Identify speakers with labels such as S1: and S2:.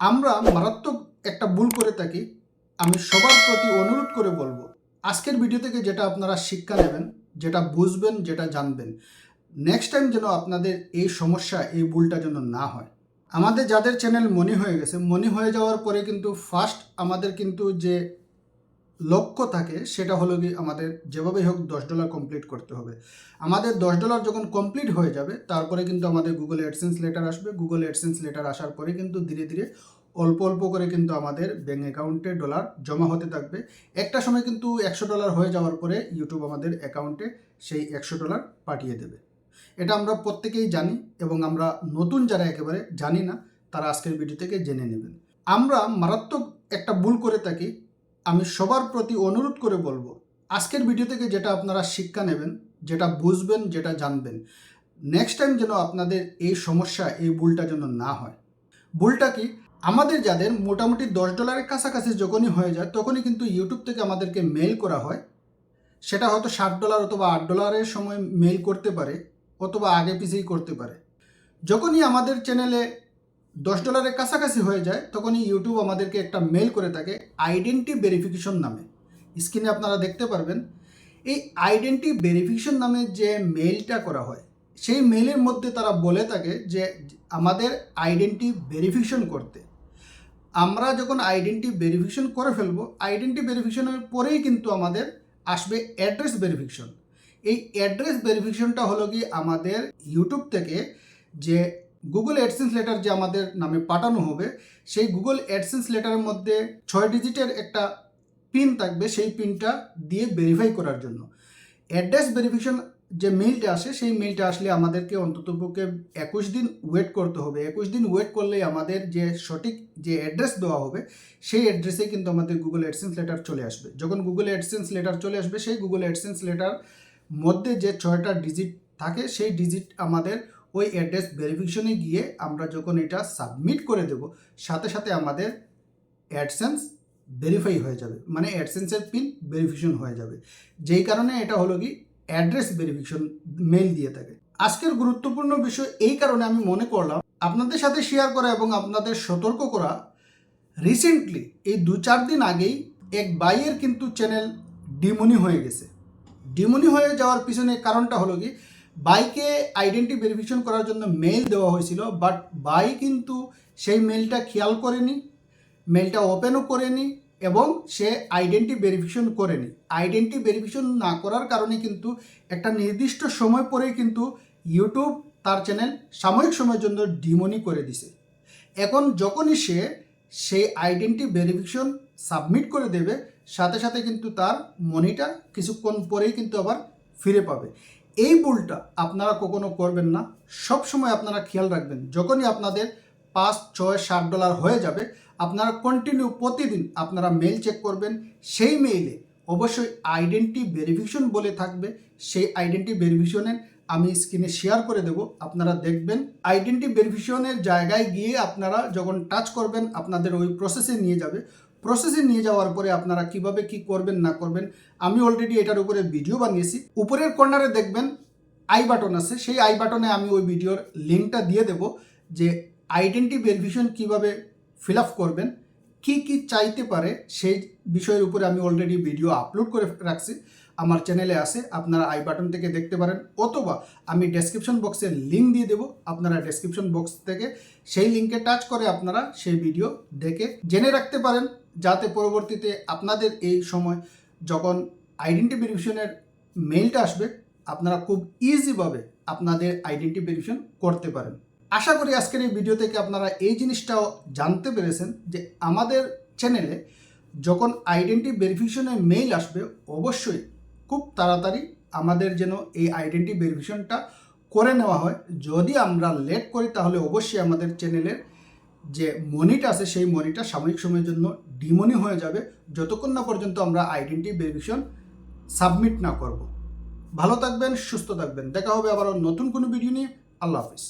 S1: আমরা মারাত্মক একটা ভুল করে থাকি, আমি সবার প্রতি অনুরোধ করে বলব, আজকের ভিডিও থেকে যেটা আপনারা শিক্ষা নেবেন, যেটা বুঝবেন, যেটা জানবেন নেক্সট টাইম যেন আপনাদের এই সমস্যা, এই ভুলটা যেন না হয়। আমাদের যাদের চ্যানেল মনি হয়ে গেছে, মনি হয়ে যাওয়ার পরে কিন্তু ফার্স্ট আমাদের কিন্তু যে লক্ষ্য থাকে সেটা হলো কি আমাদের যেভাবেই হোক দশ ডলার কমপ্লিট করতে হবে। আমাদের দশ ডলার যখন কমপ্লিট হয়ে যাবে, তারপরে কিন্তু আমাদের গুগল অ্যাডসেন্স লেটার আসবে। গুগল অ্যাডসেন্স লেটার আসার পরে কিন্তু ধীরে ধীরে অল্প অল্প করে কিন্তু আমাদের ব্যাঙ্ক অ্যাকাউন্টে ডলার জমা হতে থাকবে। একটা সময় কিন্তু একশো ডলার হয়ে যাওয়ার পরে ইউটিউব আমাদের অ্যাকাউন্টে সেই একশো ডলার পাঠিয়ে দেবে। এটা আমরা প্রত্যেকেই জানি এবং আমরা নতুন যারা একেবারে জানি না, তারা আজকের ভিডিও থেকে জেনে নেবেন। আমরা মারাত্মক একটা ভুল করে থাকি। আমি সবার প্রতি অনুরোধ করে বলব, আজকের ভিডিও থেকে যেটা আপনারা শিক্ষা নেবেন, যেটা বুঝবেন, যেটা জানবেন নেক্সট টাইম যেন আপনাদের এই সমস্যা, এই ভুলটা যেন না হয়। ভুলটা কি? আমাদের যাদের মোটামুটি দশ ডলারের কাছাকাছি যখনই হয়ে যায়, তখনই কিন্তু ইউটিউব থেকে আমাদেরকে মেল করা হয়। সেটা হয়তো ষাট ডলার অথবা আট ডলারের সময় মেল করতে পারে, অথবা আগে পিছিয়েই করতে পারে। যখনই আমাদের চ্যানেলে দশ ডলারের কাছাকাছি হয়ে যায়, তখনই ইউটিউব আমাদেরকে একটা মেল করে থাকে আইডেন্টি ভেরিফিকেশন নামে। স্ক্রিনে আপনারা দেখতে পারবেন, এই আইডেন্টি ভেরিফিকেশন নামে যে মেইলটা করা হয়, সেই মেইলের মধ্যে তারা বলে থাকে যে আমাদের আইডেন্টি ভেরিফিকেশন করতে। আমরা যখন আইডেন্টি ভেরিফিকেশন করে ফেলব আইডেন্টি ভেরিফিকেশনের পরেই কিন্তু আমাদের আসবে অ্যাড্রেস ভেরিফিকেশন এই অ্যাড্রেস ভেরিফিকেশনটা হলো কি আমাদের ইউটিউব থেকে যে গুগল অ্যাডসেন্স লেটার যে আমাদের নামে পাঠানো হবে, সেই গুগল অ্যাডসেন্স লেটারের মধ্যে ছয় ডিজিটের একটা পিন থাকবে, সেই পিনটা দিয়ে ভেরিফাই করার জন্য। অ্যাড্রেস ভেরিফিকেশন যে মেইলটা আসে, সেই মেইলটা আসলে আমাদেরকে অন্ততপক্ষে একুশ দিন ওয়েট করতে হবে। একুশ দিন ওয়েট করলেই আমাদের যে সঠিক যে অ্যাড্রেস দেওয়া হবে, সেই অ্যাড্রেসে কিন্তু আমাদের গুগল অ্যাডসেন্স লেটার চলে আসবে। যখন গুগল অ্যাডসেন্স লেটার চলে আসবে, সেই গুগল অ্যাডসেন্স লেটার মধ্যে যে ছয়টা ডিজিট থাকে, সেই ডিজিট আমাদের ওই অ্যাড্রেস ভেরিফিকেশনে গিয়ে আমরা যখন এটা সাবমিট করে দেব, সাথে সাথে আমাদের অ্যাডসেন্স ভেরিফাই হয়ে যাবে। মানে অ্যাডসেন্সের পিন ভেরিফিকেশন হয়ে যাবে। যেই কারণে এটা হলো কি অ্যাড্রেস ভেরিফিকেশন মেল দিয়ে থাকে। আজকের গুরুত্বপূর্ণ বিষয় এই কারণে আমি মনে করলাম, আপনাদের সাথে শেয়ার করা এবং আপনাদের সতর্ক করা রিসেন্টলি এই দু চার দিন আগেই এক বাইয়ের কিন্তু চ্যানেল ডিমনি হয়ে গেছে। ডিমনি হয়ে যাওয়ার পিছনে কারণটা হলো কি বাইকে আইডেন্টি ভেরিফিকেশন করার জন্য মেল দেওয়া হয়েছিল বাট বাই কিন্তু সেই মেলটা খেয়াল করেনি মেলটা ওপেনও করেনি, এবং সে আইডেন্টি ভেরিফিকেশন করেনি। আইডেন্টি ভেরিফিকেশন না করার কারণে কিন্তু একটা নির্দিষ্ট সময় পরেই কিন্তু ইউটিউব তার চ্যানেল সাময়িক সময়ের জন্য ডিমনি করে দিছে। এখন যখনই সে সেই আইডেন্টি ভেরিফিকেশন সাবমিট করে দেবে, সাথে সাথে কিন্তু তার মনিটা কিছুক্ষণ পরেই কিন্তু আবার ফিরে পাবে। এই ভুলটা আপনারা কখনো করবেন না। সব সময় আপনারা খেয়াল রাখবেন, যখনই আপনাদের পাঁচ, ছয়, সাত ডলার হয়ে যাবে, আপনারা কন্টিনিউ প্রতিদিন আপনারা মেল চেক করবেন। সেই মেইলে অবশ্যই আইডেন্টি ভেরিফিকেশন বলে থাকবে। সেই আইডেন্টি ভেরিফিকেশনের আমি স্ক্রিনে শেয়ার করে দেব। আপনারা দেখবেন আইডেন্টি ভেরিফিকেশনের জায়গায় গিয়ে আপনারা যখন টাচ করবেন, আপনাদের ওই প্রসেসে নিয়ে যাবে। প্রসেসে নিয়ে যাওয়ার পরে আপনারা কীভাবে কি করবেন, না করবেন, আমি অলরেডি এটার উপরে ভিডিও বানিয়েছি। উপরের কর্নারে দেখবেন আই বাটন আছে। সেই আই বাটনে আমি ওই ভিডিওর লিঙ্কটা দিয়ে দেব যে আইডেন্টি ভেরিফিকেশন কীভাবে ফিল আপ করবেন, কি কি চাইতে পারে, সেই বিষয়ের উপরে আমি অলরেডি ভিডিও আপলোড করে রাখছি। আমার চ্যানেলে আছে, আপনারা আই বাটন থেকে দেখতে পারেন। অথবা আমি ডেসক্রিপশন বক্সে লিঙ্ক দিয়ে দেবো। আপনারা ডেসক্রিপশন বক্স থেকে সেই লিঙ্কে টাচ করে আপনারা সেই ভিডিও দেখে জেনে রাখতে পারেন। যাতে পরবর্তীতে আপনাদের এই সময় যখন আইডেন্টি ভেরিফিকেশনের মেইলটা আসবে, আপনারা খুব ইজিভাবে আপনাদের আইডেন্টি ভেরিফিকেশন করতে পারেন। আশা করি আজকের এই ভিডিও থেকে আপনারা এই জিনিসটাও জানতে পেরেছেন যে আমাদের চ্যানেলে যখন আইডেন্টি ভেরিফিকেশনের মেইল আসবে, অবশ্যই খুব তাড়াতাড়ি আমাদের যেন এই আইডেন্টি ভেরিফিকেশনটা করে নেওয়া হয়। যদি আমরা লেট করি, তাহলে অবশ্যই আমাদের চ্যানেলের যে মনিটা আছে, সেই মনিটা সাময়িক সময়ের জন্য ডিমনি হয়ে যাবে। যতক্ষণ না পর্যন্ত আমরা আইডেন্টি ভেরিফিকেশন সাবমিট না করব। ভালো থাকবেন, সুস্থ থাকবেন। দেখা হবে আবার নতুন কোনো ভিডিও নিয়ে। আল্লাহ হাফিজ।